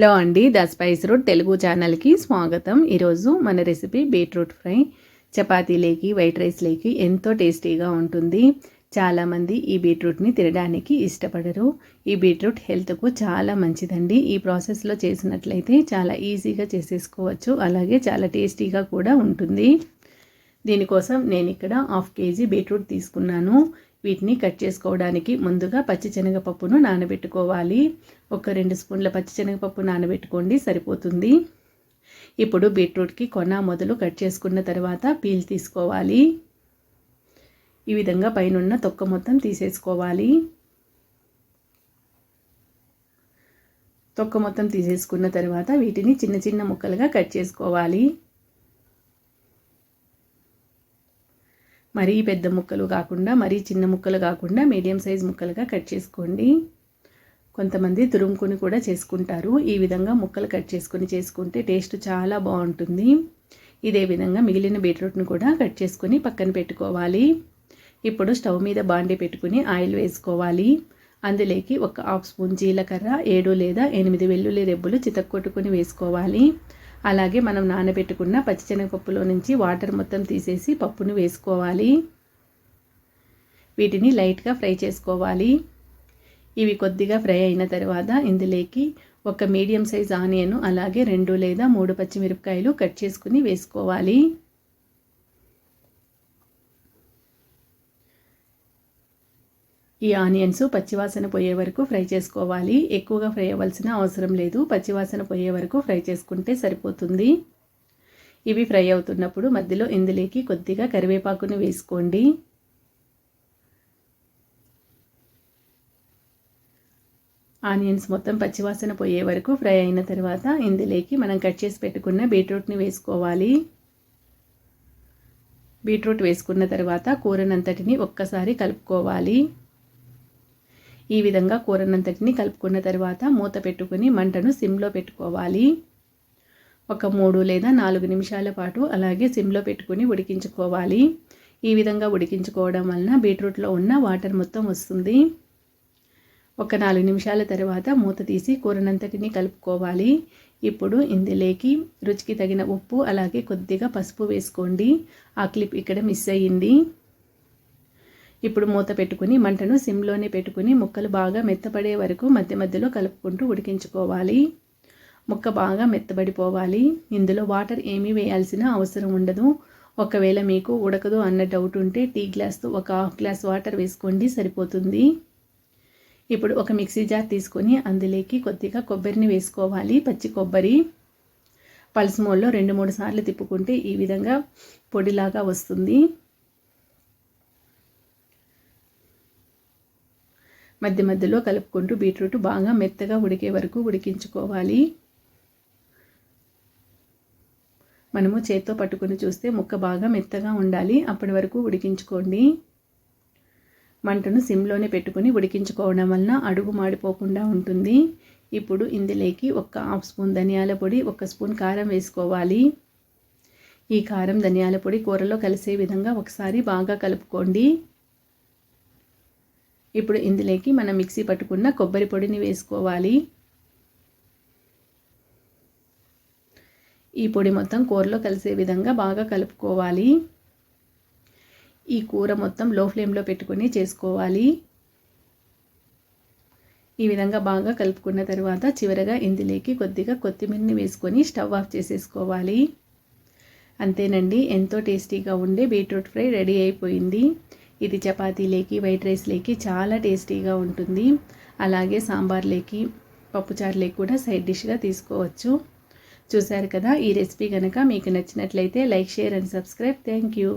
Hello అండి the spice route Telugu ఛానల్కి స్వాగతం. ఈరోజు మన రెసిపీ బీట్రూట్ ఫ్రై. చపాతీలేకి వైట్ రైస్లేకి ఎంతో టేస్టీగా ఉంటుంది. చాలామంది ఈ బీట్రూట్ని తినడానికి ఇష్టపడరు. ఈ బీట్రూట్ హెల్త్కు చాలా మంచిదండి. ఈ ప్రాసెస్లో చేసినట్లయితే చాలా ఈజీగా చేసేసుకోవచ్చు. అలాగే చాలా టేస్టీగా కూడా ఉంటుంది. దీనికోసం నేను ఇక్కడ హాఫ్ కేజీ బీట్రూట్ తీసుకున్నాను. వీటిని కట్ చేసుకోవడానికి ముందుగా పచ్చిశనగపప్పును నానబెట్టుకోవాలి. ఒక రెండు స్పూన్ల పచ్చిశనగపప్పు నానబెట్టుకోండి సరిపోతుంది. ఇప్పుడు బీట్రూట్కి కొన మొదలు కట్ చేసుకున్న తర్వాత పీల్ తీసుకోవాలి. ఈ విధంగా పైనున్న తొక్క మొత్తం తీసేసుకోవాలి. తొక్క మొత్తం తీసేసుకున్న తర్వాత వీటిని చిన్న చిన్న ముక్కలుగా కట్ చేసుకోవాలి. మరీ పెద్ద ముక్కలు కాకుండా మరీ చిన్న ముక్కలు కాకుండా మీడియం సైజ్ ముక్కలుగా కట్ చేసుకోండి. కొంతమంది తురుముకొని కూడా చేసుకుంటారు. ఈ విధంగా ముక్కలు కట్ చేసుకొని చేసుకుంటే టేస్ట్ చాలా బాగుంటుంది. ఇదే విధంగా మిగిలిన బీట్రూట్ను కూడా కట్ చేసుకొని పక్కన పెట్టుకోవాలి. ఇప్పుడు స్టవ్ మీద బాండి పెట్టుకుని ఆయిల్ వేసుకోవాలి. అందులోకి ఒక హాఫ్ స్పూన్ జీలకర్ర ఏడు లేదా ఎనిమిది వెల్లుల్లి రెబ్బులు చితక్కొట్టుకుని వేసుకోవాలి. అలాగే మనం నానబెట్టుకున్న పచ్చిశనగపప్పులో నుంచి వాటర్ మొత్తం తీసేసి పప్పును వేసుకోవాలి. వీటిని లైట్గా ఫ్రై చేసుకోవాలి. ఇవి కొద్దిగా ఫ్రై అయిన తర్వాత ఇందులోకి ఒక మీడియం సైజ్ ఆనియన్ అలాగే రెండు లేదా మూడు పచ్చిమిరపకాయలు కట్ చేసుకుని వేసుకోవాలి. ఈ ఆనియన్స్ పచ్చివాసన పోయే వరకు ఫ్రై చేసుకోవాలి. ఎక్కువగా ఫ్రై అవ్వాల్సిన అవసరం లేదు. పచ్చివాసన పోయే వరకు ఫ్రై చేసుకుంటే సరిపోతుంది. ఇవి ఫ్రై అవుతున్నప్పుడు మధ్యలో ఇందులోకి కొద్దిగా కరివేపాకును వేసుకోండి. ఆనియన్స్ మొత్తం పచ్చివాసన పోయే వరకు ఫ్రై అయిన తర్వాత ఇందులోకి మనం కట్ చేసి పెట్టుకున్న బీట్రూట్ని వేసుకోవాలి. బీట్రూట్ వేసుకున్న తర్వాత కూరనంతటిని ఒక్కసారి కలుపుకోవాలి. ఈ విధంగా కూరనంతటిని కలుపుకున్న తర్వాత మూత పెట్టుకుని మంటను సిమ్లో పెట్టుకోవాలి. ఒక మూడు లేదా నాలుగు నిమిషాల పాటు అలాగే సిమ్లో పెట్టుకుని ఉడికించుకోవాలి. ఈ విధంగా ఉడికించుకోవడం వలన బీట్రూట్లో ఉన్న వాటర్ మొత్తం వస్తుంది. ఒక నాలుగు నిమిషాల తర్వాత మూత తీసి కూరనంతటిని కలుపుకోవాలి. ఇప్పుడు ఇందులోకి రుచికి తగిన ఉప్పు అలాగే కొద్దిగా పసుపు వేసుకోండి. ఆ క్లిప్ ఇక్కడ మిస్ అయ్యింది. ఇప్పుడు మూత పెట్టుకుని మంటను సిమ్లోనే పెట్టుకుని ముక్కలు బాగా మెత్తపడే వరకు మధ్య మధ్యలో కలుపుకుంటూ ఉడికించుకోవాలి. ముక్క బాగా మెత్తబడిపోవాలి. ఇందులో వాటర్ ఏమీ వేయాల్సిన అవసరం ఉండదు. ఒకవేళ మీకు ఉడకదు అన్న డౌట్ ఉంటే టీ గ్లాస్తో ఒక హాఫ్ గ్లాస్ వాటర్ వేసుకోండి సరిపోతుంది. ఇప్పుడు ఒక మిక్సీ జార్ తీసుకొని అందులోకి కొద్దిగా కొబ్బరిని వేసుకోవాలి పచ్చి కొబ్బరి. పల్స్ మోల్లో రెండు మూడు సార్లు తిప్పుకుంటే ఈ విధంగా పొడిలాగా వస్తుంది. మధ్య మధ్యలో కలుపుకుంటూ బీట్రూట్ బాగా మెత్తగా ఉడికే వరకు ఉడికించుకోవాలి. మనము చేత్తో పట్టుకొని చూస్తే ముక్క బాగా మెత్తగా ఉండాలి. అప్పటి వరకు ఉడికించుకోండి. మంటను సిమ్లోనే పెట్టుకుని ఉడికించుకోవడం వలన అడుగు మాడిపోకుండా ఉంటుంది. ఇప్పుడు ఇందులోకి ఒక హాఫ్ స్పూన్ ధనియాల పొడి ఒక స్పూన్ కారం వేసుకోవాలి. ఈ కారం ధనియాల పొడి కూరలో కలిసే విధంగా ఒకసారి బాగా కలుపుకోండి. ఇప్పుడు ఇందులోకి మనం మిక్సీ పట్టుకున్న కొబ్బరి పొడిని వేసుకోవాలి. ఈ పొడి మొత్తం కూరలో కలిసే విధంగా బాగా కలుపుకోవాలి. ఈ కూర మొత్తం లో ఫ్లేమ్లో పెట్టుకొని చేసుకోవాలి. ఈ విధంగా బాగా కలుపుకున్న తర్వాత చివరగా ఇందులోకి కొద్దిగా కొత్తిమీరని వేసుకొని స్టవ్ ఆఫ్ చేసేసుకోవాలి. అంతేనండి ఎంతో టేస్టీగా ఉండే బీట్రూట్ ఫ్రై రెడీ అయిపోయింది. ఇది చపాతీలేకి వైట్ రైస్లేకి చాలా టేస్టీగా ఉంటుంది. అలాగే సాంబార్లేకి పప్పుచారులేకి కూడా సైడ్ డిష్గా తీసుకోవచ్చు. చూశారు కదా ఈ రెసిపీ కనుక మీకు నచ్చినట్లయితే like share and subscribe. Thank you.